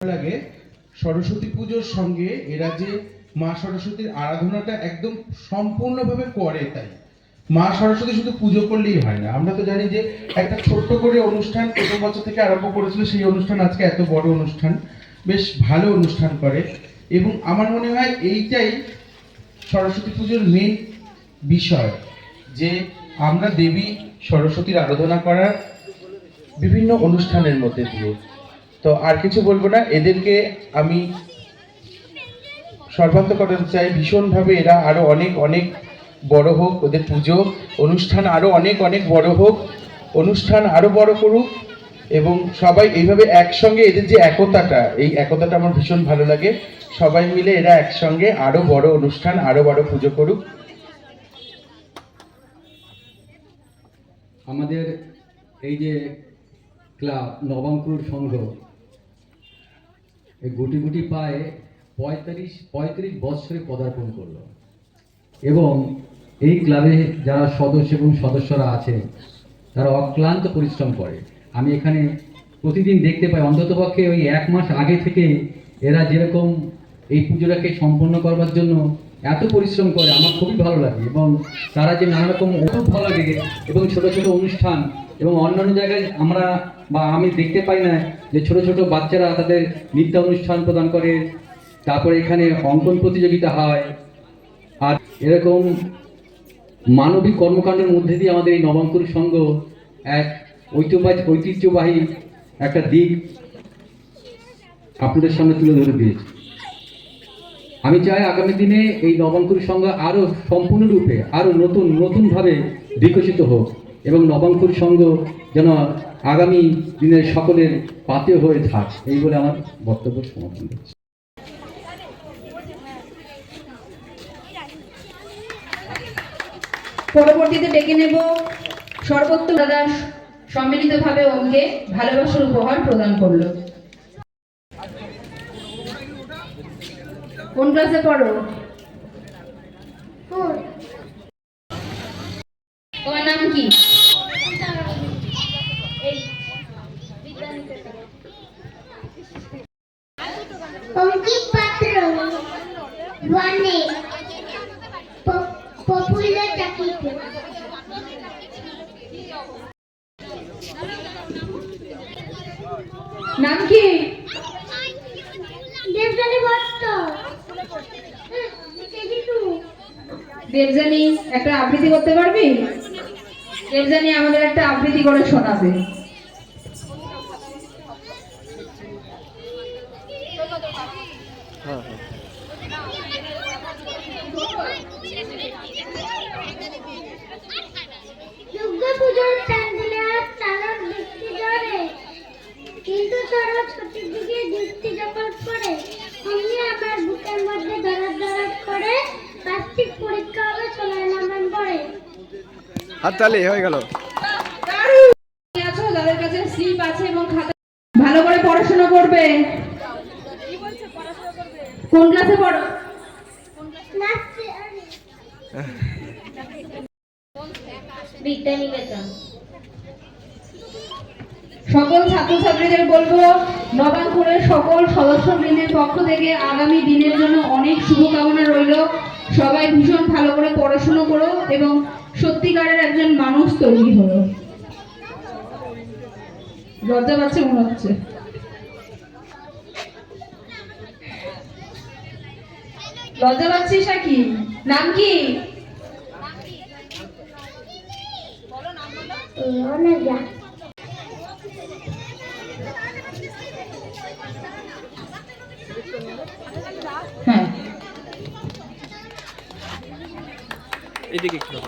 লাগে, সরস্বতী পুজোর সঙ্গে এরা যে মা সরস্বতীর আরাধনাটা একদম সম্পূর্ণভাবে করে তাই। মা সরস্বতী শুধু পুজো করলেই হয় না। আমরা তো জানি যে একটা ছোট্ট করে অনুষ্ঠান প্রথম বছর থেকে আরম্ভ করেছিল, সেই অনুষ্ঠান আজকে এত বড় অনুষ্ঠান, বেশ ভালো অনুষ্ঠান করে। এবং আমার মনে হয় এইটাই সরস্বতী পুজোর মেন বিষয়, যে আমরা দেবী সরস্বতীর আরাধনা করার বিভিন্ন অনুষ্ঠানের মধ্যে দিয়ে তো আর কিছু বলব না, এদেরকে আমি সর্বান্ত করতে চাই। ভীষণভাবে এরা আরও অনেক অনেক বড় হোক, ওদের পুজো অনুষ্ঠান আরও অনেক অনেক বড় হোক, অনুষ্ঠান আরও বড় করুক এবং সবাই এইভাবে একসঙ্গে এদের যে একতাটা, এই একতাটা আমার ভীষণ ভালো লাগে। সবাই মিলে এরা একসঙ্গে আরও বড় অনুষ্ঠান আরও বড় পুজো করুক। আমাদের এই যে ক্লাব নবাঙ্কুর সংঘ এই গুটি গুটি পায়ে পঁয়তাল্লিশ, পঁয়ত্রিশ বৎসরে পদার্পণ করল। এবং এই ক্লাবে যারা সদস্য এবং সদস্যরা আছে, তারা অক্লান্ত পরিশ্রম করে। আমি এখানে প্রতিদিন দেখতে পাই অন্ততপক্ষে ওই এক মাস আগে থেকে এরা যেরকম এই পুজোটাকে সম্পন্ন করবার জন্য এত পরিশ্রম করে, আমার খুবই ভালো লাগে এবং তারা যে নানা রকম খুব ভালো লাগে এবং ছোট ছোট অনুষ্ঠান এবং অন্যান্য জায়গায় আমরা বা আমি দেখতে পাই না যে ছোট ছোট বাচ্চারা তাদের নৃত্য অনুষ্ঠান প্রদান করে। তারপরে এখানে অঙ্কন প্রতিযোগিতা হয়। আর এরকম মানবিক কর্মকাণ্ডের মধ্যে দিয়ে আমাদের এই নবাঙ্কুর সংঘ এক ঐতিহ্যবাহী ঐতিহ্যবাহী একটা দিক আপনাদের সামনে তুলে ধরে দিয়েছে। আমি চাই আগামী দিনে এই নবাঙ্কুর সংঘ আরও সম্পূর্ণরূপে, আরও নতুন, নতুনভাবে বিকশিত হোক এবং নবাঙ্কুর সংঘ যেন আগামী দিনের সকলের পাতে হয়ে থাক। এই বলে আমার বক্তব্য সমাপন করছি। পরবর্তীতে ডেকে নেব সর্বোত্তম দাদা সম্মিলিতভাবে ওমকে ভালোবাসার উপহার প্রদান করল। কোন ক্লাসে পড়ো? তোমার নাম কি? অঙ্কিত পাত্র ওয়ানে পপুলার চাকরিতে নাম কি? দেবজানি ভট্ট। দেবজানি একটা আবৃত্তি করতে পারবি? দেবজানি আমাদের একটা আবৃত্তি করে শোনাবে। কিন্তু তারা ছুটির দিকে বৃষ্টি যখন পড়ে, অমনি আমার বুকের মধ্যে দরদ দরদ করে কার্তিক পরীক্ষা হবে ষোলোই নভেম্বরে। হাততালি হয়ে গেল। আছো? যাদের কাছে স্লিপ আছে এবং খাতা ভালো করে পড়াশোনা করবে। কোন ক্লাসে পড়ো? বিদ্যানিকেতন সকল ছাত্রছাত্রীদের বলব নবাঙ্কুরের সকল সদস্যবৃন্দের পক্ষ থেকে আগামী দিনের জন্য অনেক শুভকামনা রইল। সবাই ভীষণ ভালো করে পড়াশুনো করো এবং সত্যিকারের একজন মানুষ তৈরি হলো লজ্জা পাচ্ছে মনে হচ্ছে। লজ্জা পাচ্ছিস নাকি? নাম কি? অনেক এদিকে একটু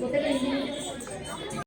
কোথায়